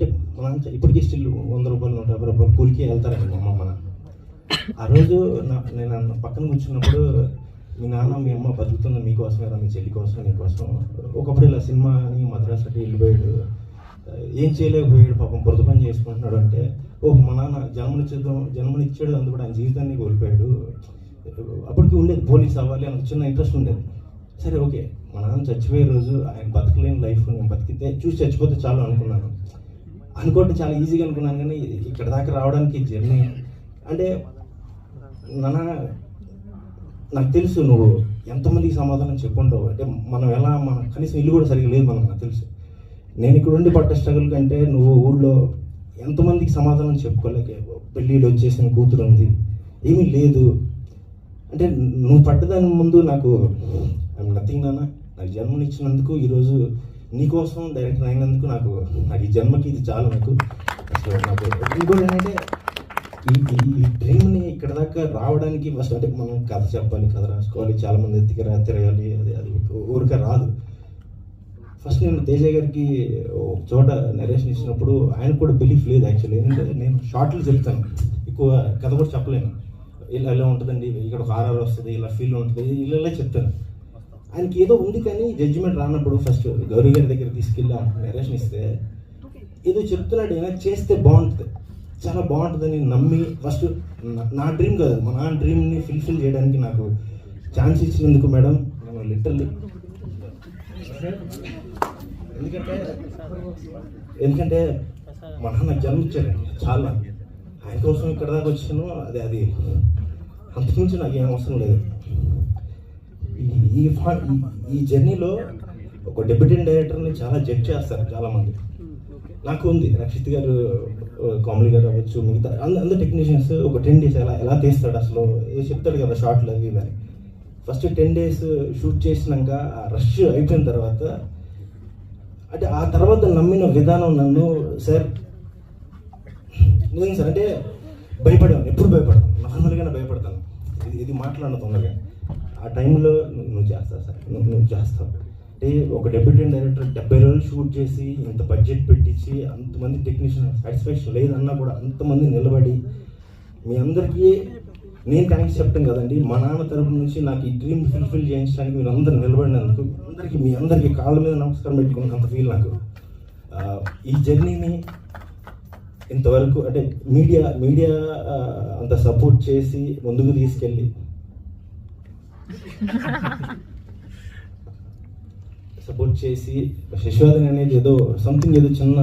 అంటే మా ఇప్పటికీ స్టిల్ వంద రూపాయలు నూట యాభై రూపాయలు కూలికి వెళ్తారండి మా అమ్మ మా నాన్న ఆ రోజు నా- నేను అన్న పక్కన కూర్చున్నప్పుడు మీ నాన్న మీ అమ్మ బతుకుతుంది మీకోసమే రా, మీ చెల్లి కోసం. నీకోసం ఒకప్పుడు ఇలా సినిమాని మద్రాసు వెళ్ళిపోయాడు. ఏం చేయలేకపోయాడు పాపం పొరత పని చేసుకుంటున్నాడు అంటే ఓ మా నాన్న జన్మనిచ్చేద్దాం జన్మనిచ్చాడు అందుకు కూడా ఆయన జీవితాన్ని కోల్పోయాడు. అప్పటికి ఉండేది పోలీస్ అవ్వాలి అని చిన్న ఇంట్రెస్ట్ ఉండేది. సరే ఓకే మా నాన్న చచ్చిపోయే రోజు ఆయన బతకలేని లైఫ్ నేను బతికితే చూసి చచ్చిపోతే చాలు అనుకున్నాను. అనుకోవటం చాలా ఈజీగా అనుకున్నాను కానీ ఇక్కడ దాకా రావడానికి జర్నీ అంటే నాన్న నాకు తెలుసు నువ్వు ఎంతమందికి సమాధానం చెప్పుంటావు? అంటే మనం ఎలా మన కనీసం ఇల్లు కూడా సరిగ్గా లేదు మనం నాకు తెలుసు. నేను ఇక్కడ ఉండి పడ్డ స్ట్రగుల్ కంటే నువ్వు ఊళ్ళో ఎంతమందికి సమాధానం చెప్పుకోలేక పెళ్ళిళ్ళు వచ్చేసిన కూతురు ఉంది. ఏమీ లేదు. అంటే నువ్వు పడ్డదాని ముందు నాకు నథింగ్ నాన్న. నాకు జన్మనిచ్చినందుకు ఈరోజు నీకోసం డైరెక్టర్ అయినందుకు నాకు నాకు ఈ జన్మకి ఇది చాలు నాకు. అసలు నాకు ఇంకోటి ఏంటంటే ఈ ఈ- డ్రీమ్ని ఇక్కడ దాకా రావడానికి ఫస్ట్ అంటే మనం కథ చెప్పాలి కథ రాసుకోవాలి చాలామంది దగ్గర తిరగాలి అది అది ఊరికే రాదు. ఫస్ట్ నేను తేజ గారికి ఒక చోట నరేషన్ ఇచ్చినప్పుడు ఆయన కూడా బిలీఫ్ లేదు యాక్చువల్లీ ఏంటంటే నేను షార్ట్లు చెప్తాను ఎక్కువ కథ కూడా చెప్పలేను. ఇలా ఇలా ఉంటుందండి ఇక్కడ ఒక ఆర్ఆర్ వస్తుంది ఇలా ఫీల్ ఉంటుంది ఇలా ఇలా చెప్తాను. ఆయనకి ఏదో ఉంది కానీ జడ్జిమెంట్ రానప్పుడు ఫస్ట్ గౌరీ గారి దగ్గర తీసుకెళ్ళి నరేషన్ ఇస్తే ఏదో చెప్తున్నాడు ఏమైనా చేస్తే బాగుంటుంది. చాలా బాగుంటుందని నమ్మి ఫస్ట్ నా డ్రీమ్ కాదు మా నా డ్రీమ్ని ఫుల్ఫిల్ చేయడానికి నాకు ఛాన్స్ ఇచ్చినందుకు మేడం నేను లిటర్లీ ఎందుకంటే ఎందుకంటే మా నాన్న ఇచ్చారండి చాలా. ఆయన కోసం ఇక్కడ దాకా వచ్చాను అది అది అంతకుమించి నాకు ఏం అవసరం లేదు. ఈ- ఈ జర్నీలో ఒక డెప్యూటీ డైరెక్టర్ని చాలా జడ్జ్ చేస్తారు చాలామంది. నాకు ఉంది. రక్షిత్ గారు కామెడీ గారు అవ్వచ్చు మిగతా అందరు అందరు టెక్నీషియన్స్ ఒక టెన్ డేస్ ఎలా ఎలా తీస్తాడు అసలు? ఏదో చెప్తాడు కదా షార్ట్లు అవి ఇవి ఫస్ట్ టెన్ డేస్ షూట్ చేసినాక రష్ అయిపోయిన తర్వాత అంటే ఆ తర్వాత నమ్మిన విధానం నన్ను సార్ నిజంగా సార్ అంటే భయపడాను ఎప్పుడు భయపడతాను? నార్మల్గానే భయపడతాను. ఇది ఇది మాట్లాడిన తొందరగా. ఆ టైంలో నువ్వు నువ్వు చేస్తావు సార్ నువ్వు నువ్వు చేస్తావు. అంటే ఒక డెప్యూటీ డైరెక్టర్ డెబ్బై రోజులు షూట్ చేసి ఇంత బడ్జెట్ పెట్టించి అంతమంది టెక్నీషియన్ సాటిస్ఫాక్షన్ లేదన్నా కూడా అంతమంది నిలబడి మీ అందరికీ నేను థ్యాంక్స్ చెప్తాను కదండి మా నాన్న తరపు నుంచి నాకు ఈ డ్రీమ్ ఫుల్ఫిల్ చేయించడానికి మీరు అందరు నిలబడినందుకు అందరికీ మీ అందరికీ కాళ్ళ మీద నమస్కారం పెట్టుకున్నంత ఫీల్ నాకు. ఈ జర్నీని ఇంతవరకు అంటే మీడియా మీడియా అంత సపోర్ట్ చేసి ముందుకు తీసుకెళ్ళి సపోర్ట్ చేసి శశివాదన్ అనేది ఏదో సంథింగ్ ఏదో చిన్న